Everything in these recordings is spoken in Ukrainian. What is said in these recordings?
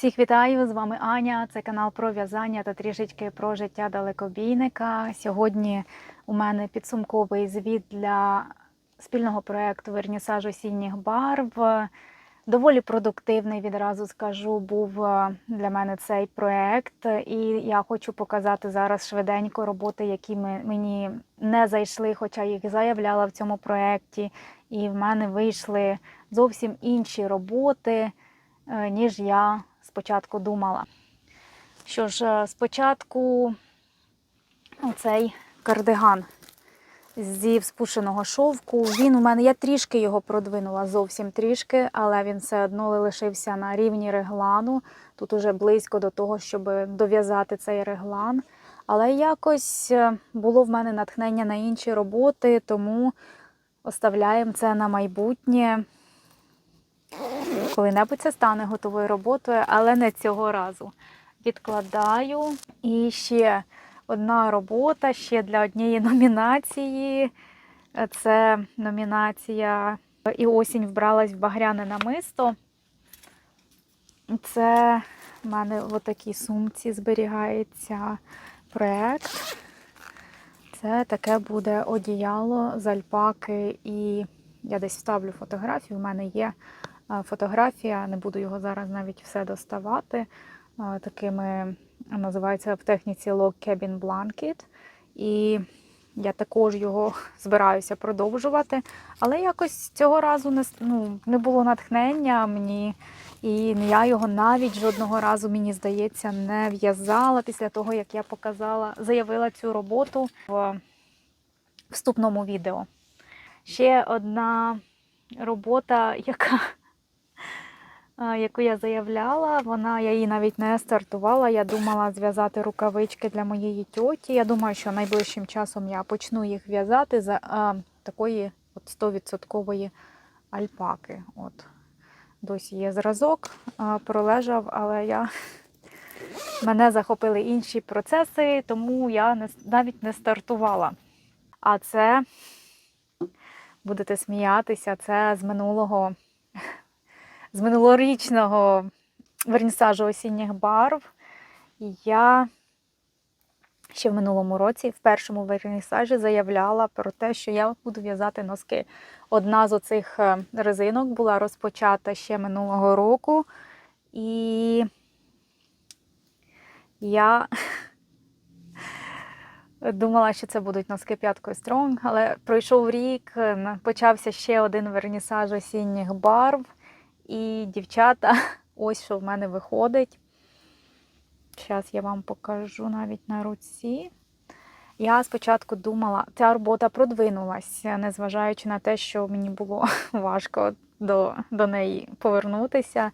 Всіх вітаю! З вами Аня. Це канал про в'язання та трішечки про життя далекобійника. Сьогодні у мене підсумковий звіт для спільного проєкту Вернісаж осінніх барв. Доволі продуктивний, відразу скажу, був е, для мене цей проєкт. І я хочу показати зараз швиденько роботи, які мені не зайшли, хоча їх заявляла в цьому проєкті. І в мене вийшли зовсім інші роботи, е, ніж я спочатку думала. Що ж, е, спочатку оцей кардиган зі спушеного шовку. Він у мене, я трішки його продвинула, зовсім трішки, але він все одно лишився на рівні реглану. Тут уже близько до того, щоб дов'язати цей реглан. Але якось е, було в мене натхнення на інші роботи, тому оставляємо це на майбутнє. Коли-небудь це стане готовою роботою, але не цього разу. Відкладаю. І ще одна робота ще для однієї номінації. Це номінація І осінь вбралась в багряне намисто. Це в мене в такій сумці зберігається проєкт. Це таке буде одіяло з альпаки, і я десь вставлю фотографію. У мене є фотографія, не буду його зараз навіть все доставати. Такими називається в техніці Log Cabin Blanket. І я також його збираюся продовжувати. Але якось цього разу не, ну, не було натхнення мені. І я його навіть жодного разу, мені здається, не в'язала після того, як я показала, заявила цю роботу в вступному відео. Ще одна робота, яка, яку я заявляла, вона, я її навіть не стартувала. Я думала зв'язати рукавички для моєї тьоті. Я думаю, що найближчим часом я почну їх в'язати за а, такої от 100% альпаки. От. Досі є зразок, а, пролежав, але я... мене захопили інші процеси, тому я не, навіть не стартувала. А це, будете сміятися, це з минулого, з минулорічного вернісажу осінніх барв. Я ще в минулому році, в першому вернісажі, заявляла про те, що я буду в'язати носки. Одна з оцих е, резинок була розпочата ще минулого року. І я думала, що це будуть носки п'яткою Strong, але пройшов рік, почався ще один вернісаж осінніх барв. І дівчата, ось що в мене виходить. Зараз я вам покажу навіть на руці. Я спочатку думала, ця робота продвинулася, незважаючи на те, що мені було важко до, до неї повернутися.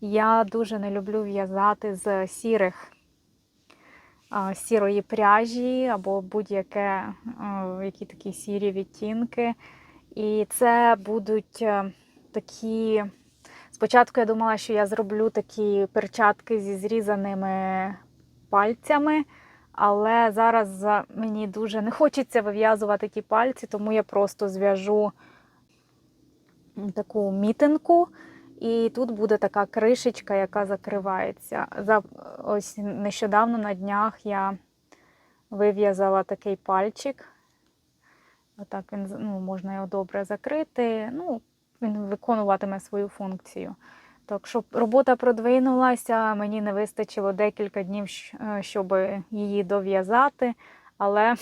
Я дуже не люблю в'язати з сірих сірої пряжі або будь-яке які такі сірі відтінки. І це будуть е, такі. Спочатку я думала, що я зроблю такі перчатки зі зрізаними пальцями, але зараз мені дуже не хочеться вив'язувати ті пальці, тому я просто зв'яжу таку мітинку. І тут буде така кришечка, яка закривається. За, ось нещодавно на днях я вив'язала такий пальчик. Отак він ну, можна його добре закрити. Ну, він виконуватиме свою функцію. Так, щоб робота продвинулася, мені не вистачило декілька днів, е, щоб її дов'язати, але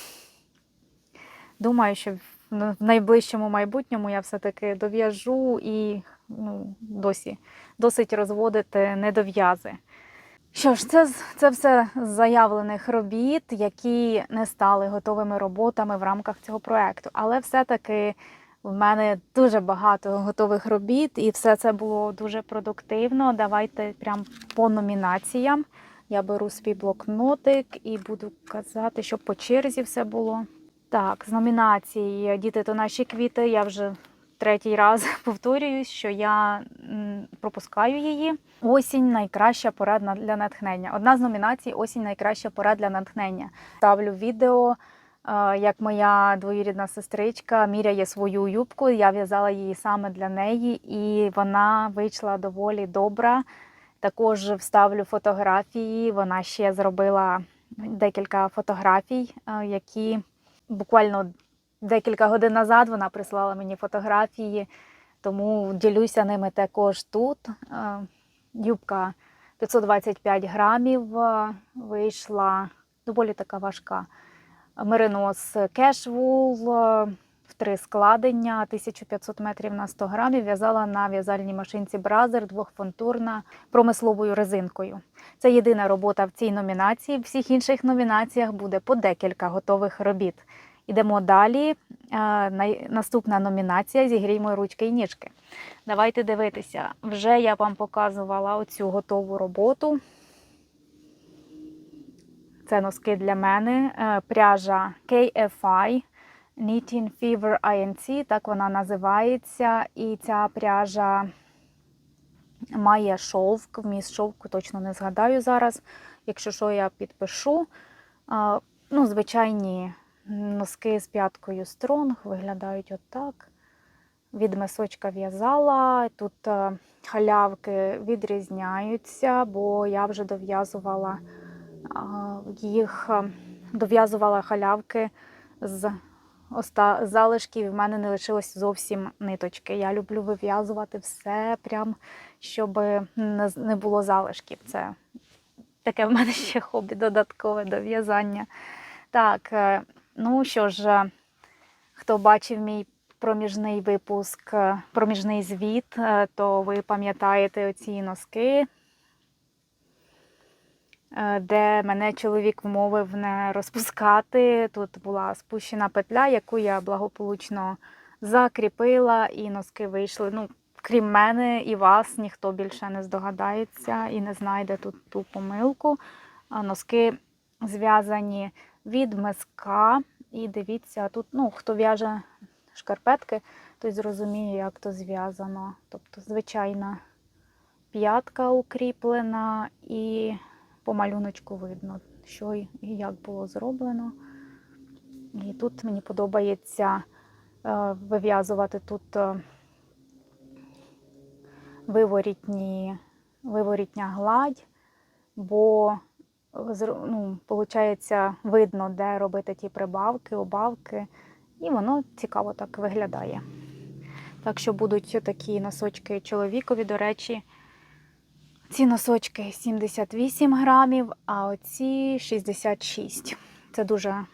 думаю, що в найближчому майбутньому я все-таки дов'яжу і ну, досі досить розводити недов'язи. Що ж, це, це все з заявлених робіт, які не стали готовими роботами в рамках цього проекту. Але все-таки в мене дуже багато готових робіт, і все це було дуже продуктивно. Давайте прям по номінаціям. Я беру свій блокнотик і буду казати, щоб по черзі все було. Так, з номінації Діти то наші квіти. Я вже третій раз повторююсь, що я пропускаю її. Осінь найкраща порада для натхнення. Одна з номінацій Осінь найкраща пора для натхнення. Ставлю відео, як моя двоюрідна сестричка міряє свою юбку. Я в'язала її саме для неї, і вона вийшла доволі добра. Також вставлю фотографії. Вона ще зробила декілька фотографій, які буквально декілька годин назад вона прислала мені фотографії, тому ділюся ними також тут. Юбка 525 грамів вийшла, доволі така важка. Меринос кешвул е, в три складення, 1500 метрів на 100 грамів. В'язала на в'язальній машинці Бразер двохфонтурна промисловою резинкою. Це єдина робота в цій номінації. В всіх інших номінаціях буде по декілька готових робіт. Ідемо далі. Е, Наступна номінація Зігріймо ручки і ніжки. Давайте дивитися. Вже я вам показувала оцю готову роботу. Це носки для мене. Е, Пряжа KFI Knitting Fever INC, так вона називається. І ця пряжа має шовк, вміст шовку точно не згадаю зараз. Якщо що, я підпишу. Ну, звичайні носки з п'яткою стронг виглядають отак. Від мисочка в'язала. Тут е, халявки відрізняються, бо я вже дов'язувала їх, е, дов'язувала халявки з залишків. В мене не лишилось зовсім ниточки. Я люблю вив'язувати все, прям, щоб не було залишків. Це таке в мене ще хобі додаткове до в'язання. Так, е, ну що ж, е, хто бачив мій проміжний випуск, проміжний звіт, то ви пам'ятаєте оці носки, де мене чоловік вмовив не розпускати. Тут була спущена петля, яку я благополучно закріпила, і носки вийшли. Ну, крім мене і вас, ніхто більше не здогадається і не знайде тут ту помилку. Носки зв'язані від миска. І дивіться, тут, ну, хто в'яже шкарпетки, той зрозуміє, як то зв'язано. Тобто, звичайна п'ятка укріплена, і по малюночку видно, що і як було зроблено. І тут мені подобається е, вив'язувати тут е, виворітні, виворітня гладь, бо ну, виходить, видно, де робити ті прибавки, обавки, і воно цікаво так виглядає. Так що будуть такі носочки чоловікові, до речі, ці носочки 78 грамів, а оці 66. Це дуже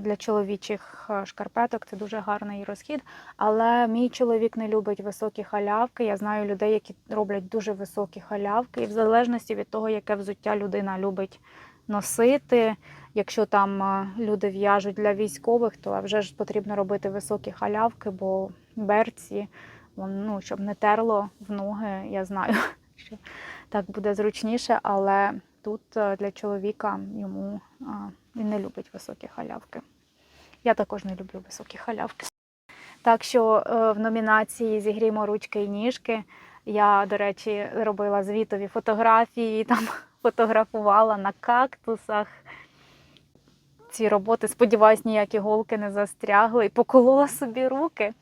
для чоловічих шкарпеток, це дуже гарний розхід. Але мій чоловік не любить високі халявки. Я знаю людей, які роблять дуже високі халявки. І в залежності від того, яке взуття людина любить носити. Якщо там люди в'яжуть для військових, то вже ж потрібно робити високі халявки, бо берці, ну, щоб не терло в ноги, я знаю, що так буде зручніше, але тут е, для чоловіка йому він не любить високі халявки. Я також не люблю високі халявки. Так що е, в номінації Зігрімо ручки і ніжки я, до речі, робила звітові фотографії, там фотографувала на кактусах. Ці роботи, сподіваюсь, ніякі голки не застрягли і поколола собі руки.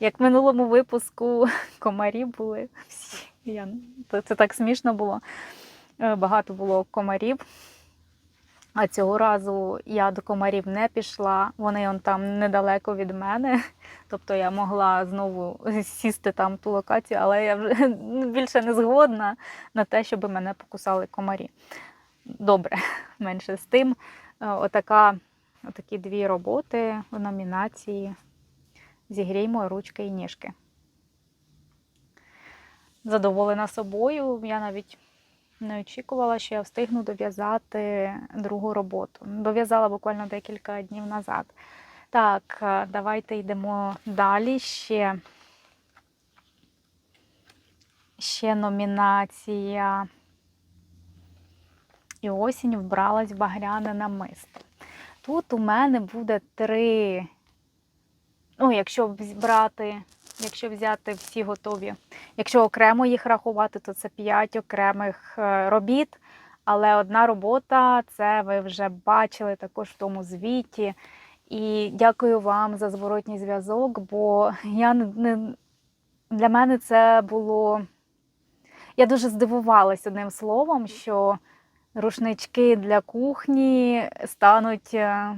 Як в минулому випуску комарі були всі. Я, це так смішно було. Е, Багато було комарів. А цього разу я до комарів не пішла. Вони он там недалеко від мене. Тобто я могла знову сісти там ту локацію, але я вже більше не згодна на те, щоб мене покусали комарі. Добре, менше з тим. Е, Отака, отакі дві роботи в номінації Зігріймо ручки і ніжки. Задоволена собою. Я навіть не очікувала, що я встигну дов'язати другу роботу. Дов'язала буквально декілька днів назад. Так, е, давайте йдемо далі. Ще, ще номінація. І осінь вбралась в багряне намисто. Тут у мене буде три. Ну, якщо брати, якщо взяти всі готові. Якщо окремо їх рахувати, то це 5 окремих е, робіт. Але одна робота, це ви вже бачили також в тому звіті. І дякую вам за зворотній зв'язок, бо я не, для мене це було. я дуже здивувалась одним словом, що рушнички для кухні стануть, е,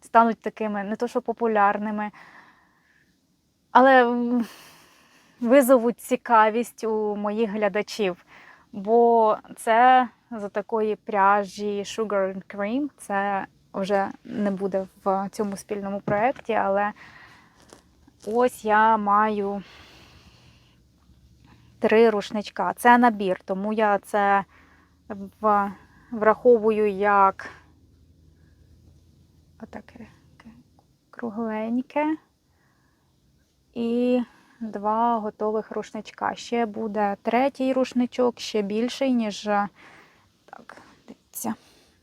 стануть такими не то що популярними, але визовуть цікавість у моїх глядачів. Бо це з такої пряжі Sugar and Cream, це вже не буде в цьому спільному проєкті, але ось я маю три рушничка. Це набір, тому я це враховую як отаке кругленьке і два готових рушничка. Ще буде третій рушничок, ще більший, ніж е, так, дивіться,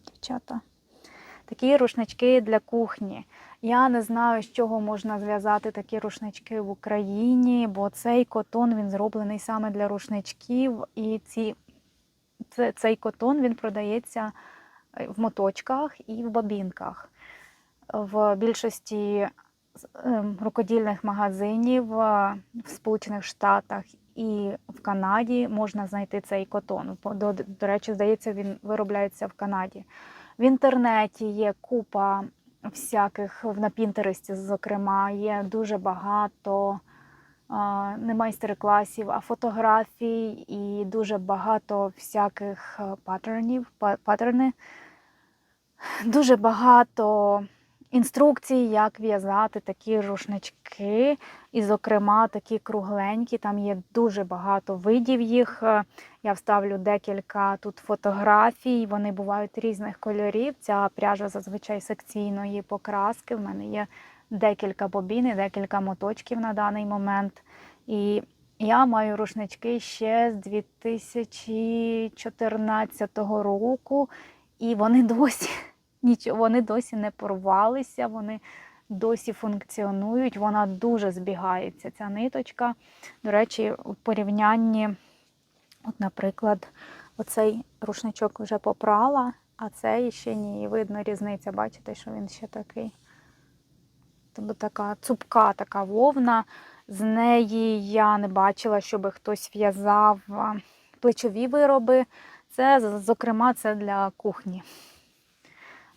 дівчата. Такі рушнички для кухні. Я не знаю, з чого можна зв'язати такі рушнички в Україні, бо цей котон він зроблений саме для рушничків, і ці, це, цей котон він продається е, в моточках і в бабінках. В більшості рукодільних магазинів е, в Сполучених Штатах і в Канаді можна знайти цей котон. До, до речі, здається, він виробляється в Канаді. В інтернеті є купа всяких на Пінтересті, зокрема, є дуже багато а, не майстер-класів, а фотографій і дуже багато всяких е, паттернів, паттерни. Дуже багато інструкцій, як в'язати такі рушнички, і, зокрема, такі кругленькі. Там є дуже багато видів їх. Е, Я вставлю декілька тут фотографій. Вони бувають різних кольорів. Ця пряжа зазвичай секційної покраски. В мене є декілька бобін і декілька моточків на даний момент. І я маю рушнички ще з 2014 року, і вони досі нічого, вони досі не порвалися, вони досі функціонують. Вона дуже збігається, ця ниточка. До речі, у порівнянні, от, наприклад, оцей рушничок вже попрала, а цей ще ні. Видно різниця. Бачите, що він ще такий. Тобто така цупка така вовна. З неї я не бачила, щоб хтось в'язав плечові вироби. Це, зокрема, це для кухні.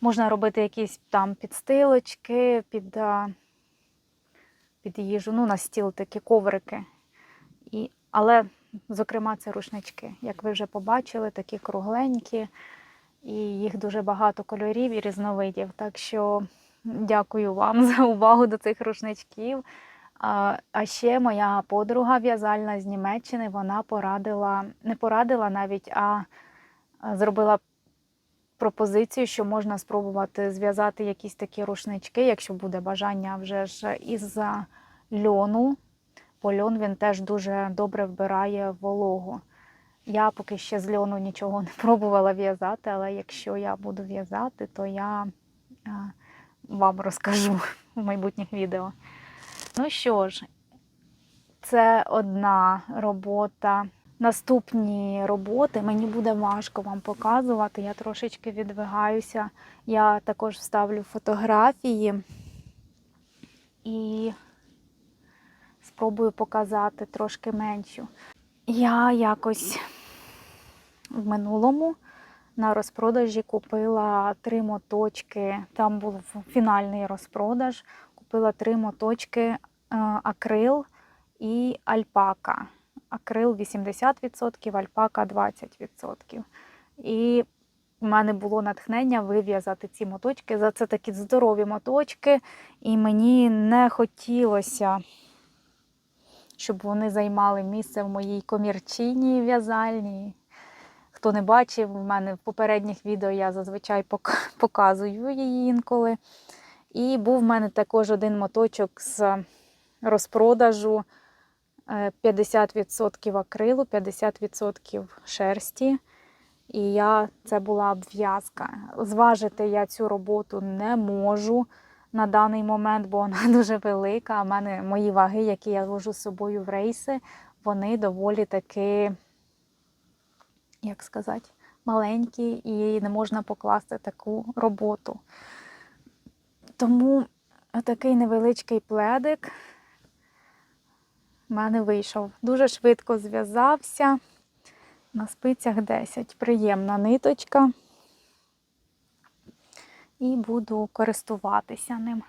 Можна робити якісь там підстилочки під, під їжу, ну, на стіл такі коврики. І, але, зокрема, це рушнички. Як ви вже побачили, такі кругленькі, і їх дуже багато кольорів і різновидів. Так що дякую вам за увагу до цих рушничків. А, ще моя подруга в'язальна з Німеччини, вона порадила, не порадила навіть, а зробила пропозицію, що можна спробувати зв'язати якісь такі рушнички, якщо буде бажання вже ж із льону. Бо льон він теж дуже добре вбирає вологу. Я поки ще з льону нічого не пробувала в'язати, але якщо я буду в'язати, то я вам розкажу в майбутніх відео. Ну що ж, це одна робота. Наступні роботи мені буде важко вам показувати. Я трошечки відвигаюся. Я також вставлю фотографії і спробую показати трошки меншу. Я якось в минулому на розпродажі купила три моточки. Там був фінальний розпродаж. Купила три моточки е, акрил і альпака. Акрил 80%, альпака 20%. І в мене було натхнення вив'язати ці моточки. За це такі здорові моточки, і мені не хотілося, щоб вони займали місце в моїй комірчині в'язальній. Хто не бачив, в мене в попередніх відео я зазвичай показую її інколи. І був в мене також один моточок з розпродажу. Е, 50% акрилу, 50% шерсті. І я, це була обв'язка. Зважити я цю роботу не можу на даний момент, бо вона дуже велика. А в мене мої ваги, які я вожу з собою в рейси, вони доволі таки, як сказати, маленькі, і не можна покласти таку роботу. Тому такий невеличкий пледик в мене вийшов. Дуже швидко зв'язався. На спицях 10. Приємна ниточка. І буду користуватися ним.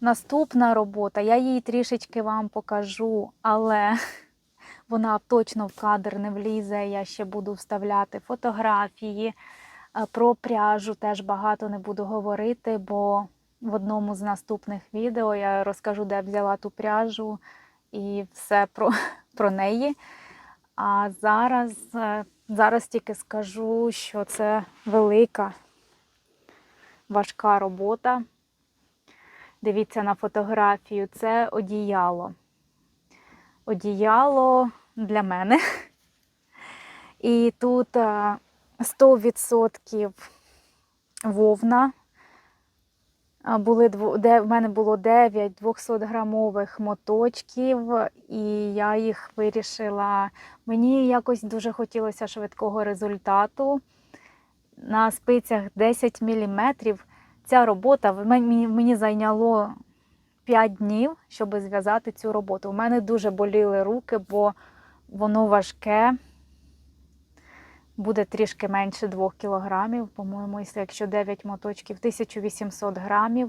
Наступна робота, я її трішечки вам покажу, але вона точно в кадр не влізе. Я ще буду вставляти фотографії. Е, Про пряжу теж багато не буду говорити, бо в одному з наступних відео я розкажу, де взяла ту пряжу і все про, про неї. А зараз, е, зараз тільки скажу, що це велика, важка робота. Дивіться на фотографію, це одіяло. Одіяло для мене. І тут е, 100% вовна. Були, де, в мене було 9 200-грамових моточків, і я їх вирішила. Мені якось дуже хотілося швидкого результату. На спицях 10 мм. Ця робота мені, мені зайняло 5 днів, щоб зв'язати цю роботу. У мене дуже боліли руки, бо воно важке. Буде трішки менше 2 кілограмів, по-моєму, якщо 9 моточків, 1800 грамів.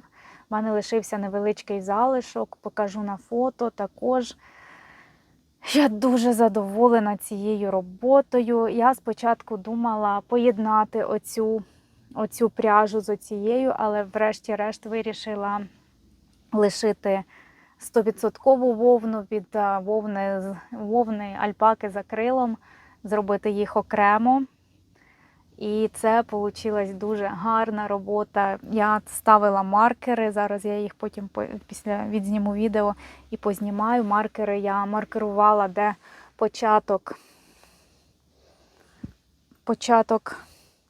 У мене лишився невеличкий залишок, покажу на фото також. Я дуже задоволена цією роботою. Я спочатку думала поєднати оцю, оцю пряжу з оцією, але врешті-решт вирішила лишити 100% вовну від вовни, вовни альпаки за крилом, зробити їх окремо. І це вийшла дуже гарна робота. Я ставила маркери. Зараз я їх потім після відзніму відео і познімаю. Маркери я маркерувала, де початок, початок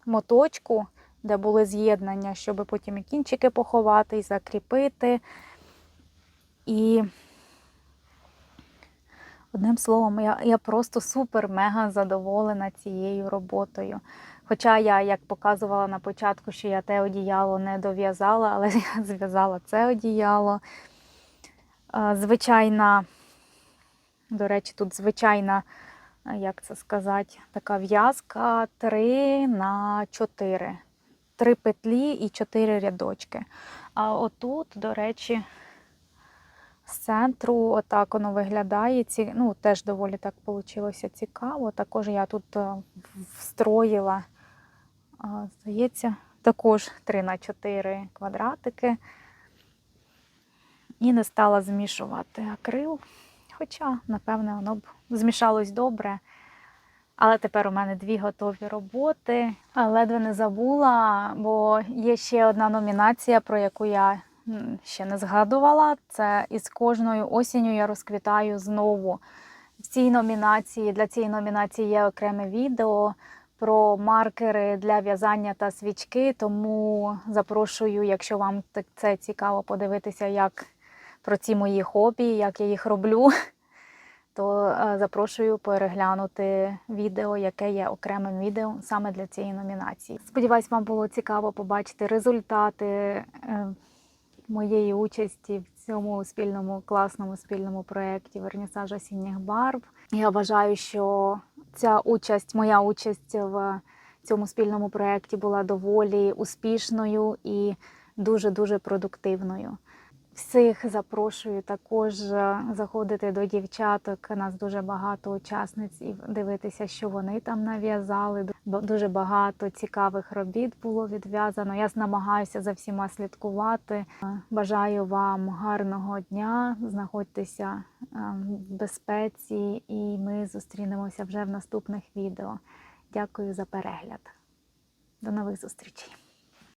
моточку, де були з'єднання, щоб потім і кінчики поховати, і закріпити. І одним словом, я, я просто супер-мега задоволена цією роботою. Хоча я, як показувала на початку, що я те одіяло не дов'язала, але я зв'язала це одіяло. Звичайна, до речі, тут звичайна, як це сказати, така в'язка 3 на 4. Три петлі і 4 рядочки. А отут, до речі, з центру отак воно виглядає. Ці, ну, теж доволі так вийшло цікаво. Також я тут е, встроїла, здається, також 3 на 4 квадратики. І не стала змішувати акрил. Хоча, напевне, воно б змішалось добре. Але тепер у мене дві готові роботи. Ледве не забула, бо є ще одна номінація, про яку я ще не згадувала. Це із кожною осінню я розквітаю знову. В цій номінації для цієї номінації є окреме відео про маркери для в'язання та свічки. Тому запрошую, якщо вам це цікаво подивитися, як про ці мої хобі, як я їх роблю, то е, запрошую переглянути відео, яке є окремим відео саме для цієї номінації. Сподіваюсь, вам було цікаво побачити результати е, моєї участі в цьому спільному класному спільному проєкті Вернісаж осінніх барв. Я вважаю, що ця участь, моя участь в цьому спільному проєкті була доволі успішною і дуже-дуже продуктивною. Всіх запрошую також е, заходити до дівчаток. У нас дуже багато учасниць і дивитися, що вони там нав'язали. Дуже багато цікавих робіт було відв'язано. Я намагаюся за всіма слідкувати. Е, Бажаю вам гарного дня, знаходьтеся е, в безпеці, і ми зустрінемося вже в наступних відео. Дякую за перегляд. До нових зустрічей!